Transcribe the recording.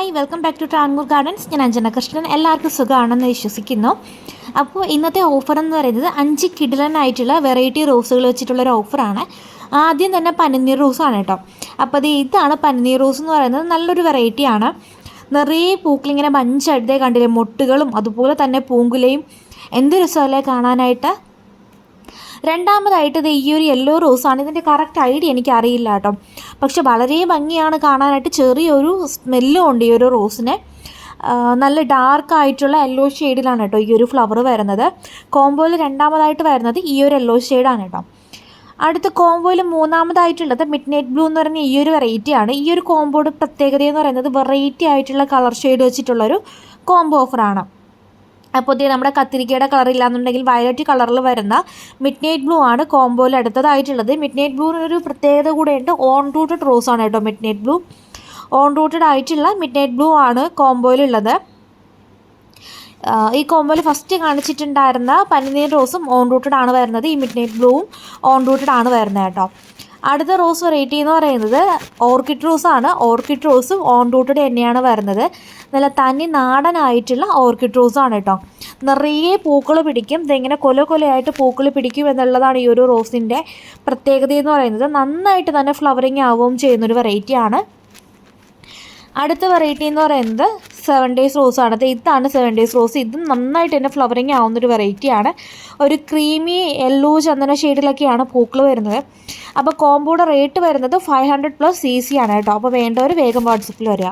Hi welcome back to Tranmoor gardens ഞാൻ അഞ്ജന കൃഷ്ണൻ എല്ലാവർക്കും സുഖമാണെന്ന് വിശ്വസിക്കുന്നു. അപ്പോൾ ഇന്നത്തെ ഓഫർ എന്ന് പറയുന്നത് അഞ്ച് കിടിലനായിട്ടുള്ള വെറൈറ്റി റോസുകൾ വെച്ചിട്ടുള്ളൊരു ഓഫറാണ് ആദ്യം തന്നെ പനിനീർ റോസാണ് കേട്ടോ. അപ്പോൾ അത് ഇതാണ് പനിനീർ റോസ് എന്ന് പറയുന്നത്. നല്ലൊരു വെറൈറ്റിയാണ് നിറയെ പൂക്കളിങ്ങനെ മഞ്ചടുത്തേ കണ്ടില്ലേ? മുട്ടുകളും അതുപോലെ തന്നെ പൂങ്കുലയും. എന്ത് രസമല്ലേ കാണാനായിട്ട്? രണ്ടാമതായിട്ട് ഇത് ഈ ഒരു യെല്ലോ റോസാണ് ഇതിന്റെ കറക്റ്റ് ഐഡിയ എനിക്ക് അറിയില്ല കേട്ടോ. പക്ഷെ വളരെ ഭംഗിയാണ് കാണാനായിട്ട് ചെറിയൊരു സ്മെല്ലും ഉണ്ട് ഈ ഒരു റോസിന് നല്ല ഡാർക്ക് ആയിട്ടുള്ള യെല്ലോ ഷെയ്ഡിലാണ് കേട്ടോ ഈ ഒരു ഫ്ലവർ വരുന്നത്. കോംബോയിൽ രണ്ടാമതായിട്ട് വരുന്നത് ഈ ഒരു യെല്ലോ ഷെയ്ഡാണ് കേട്ടോ. അടുത്ത കോംബോയിൽ മൂന്നാമതായിട്ടുള്ളത് മിഡ് നൈറ്റ് ബ്ലൂ എന്ന് പറയുന്ന ഈ ഒരു വെറൈറ്റിയാണ് ഈ ഒരു കോംബോയുടെ പ്രത്യേകത എന്ന് പറയുന്നത് വെറൈറ്റി ആയിട്ടുള്ള കളർ ഷെയ്ഡ് വെച്ചിട്ടുള്ളൊരു കോംബോ ഓഫറാണ് അപ്പോൾ ഇതേ നമ്മുടെ കത്തിരിക്കയുടെ കളർ ഇല്ലാന്നുണ്ടെങ്കിൽ വയലറ്റ് കളറിൽ വരുന്ന മിഡ് നൈറ്റ് ബ്ലൂ ആണ് കോംബോയിൽ അടുത്തതായിട്ടുള്ളത്. മിഡ് നൈറ്റ് ബ്ലൂവിന് ഒരു പ്രത്യേകത കൂടെയുണ്ട്. ഓൺ റൂട്ടഡ് റോസ് ആണ് കേട്ടോ midnight blue own rooted ആയിട്ടുള്ള മിഡ് നൈറ്റ് ബ്ലൂ ആണ് കോംബോയിലുള്ളത് ഈ കോംബോയിൽ ഫസ്റ്റ് കാണിച്ചിട്ടുണ്ടായിരുന്ന പനിനീർ റോസും ഓൺ റൂട്ടഡ് ആണ് വരുന്നത്. ഈ മിഡ് നൈറ്റ് ബ്ലൂവും ഓൺ റൂട്ടഡ് ആണ് വരുന്നത് കേട്ടോ. അടുത്ത റോസ് വെറൈറ്റി എന്ന് പറയുന്നത് ഓർക്കിഡ് റോസാണ് ഓർക്കിഡ് റോസും ഓൺ റൂട്ടഡ് തന്നെയാണ് വരുന്നത്. നല്ല തനി നാടനായിട്ടുള്ള ഓർക്കിഡ് റോസാണ് കേട്ടോ. നിറയെ പൂക്കൾ പിടിക്കും. ഇതിങ്ങനെ കൊല കൊലയായിട്ട് പൂക്കൾ പിടിക്കും എന്നുള്ളതാണ് ഈ ഒരു റോസിന്റെ പ്രത്യേകത എന്ന് പറയുന്നത്. നന്നായിട്ട് തന്നെ ഫ്ലവറിങ് ആവുകയും ചെയ്യുന്നൊരു വെറൈറ്റിയാണ് അടുത്ത വെറൈറ്റി എന്ന് പറയുന്നത് സെവൻ ഡേയ്സ് റോസ് ആണ്. ഇതാണ് സെവൻ ഡേയ്സ് റോസ് ഇതും നന്നായിട്ട് തന്നെ ഫ്ലവറിങ് ആവുന്നൊരു വെറൈറ്റിയാണ് ഒരു ക്രീമി യെല്ലോ ചന്ദന ഷെയ്ഡിലൊക്കെയാണ് പൂക്കൾ വരുന്നത്. അപ്പോൾ കോമ്പോയുടെ റേറ്റ് വരുന്നത് five hundred plus C C ആണ് കേട്ടോ. അപ്പോൾ വേണ്ടവർ വേഗം വാട്സപ്പിൽ വരിക.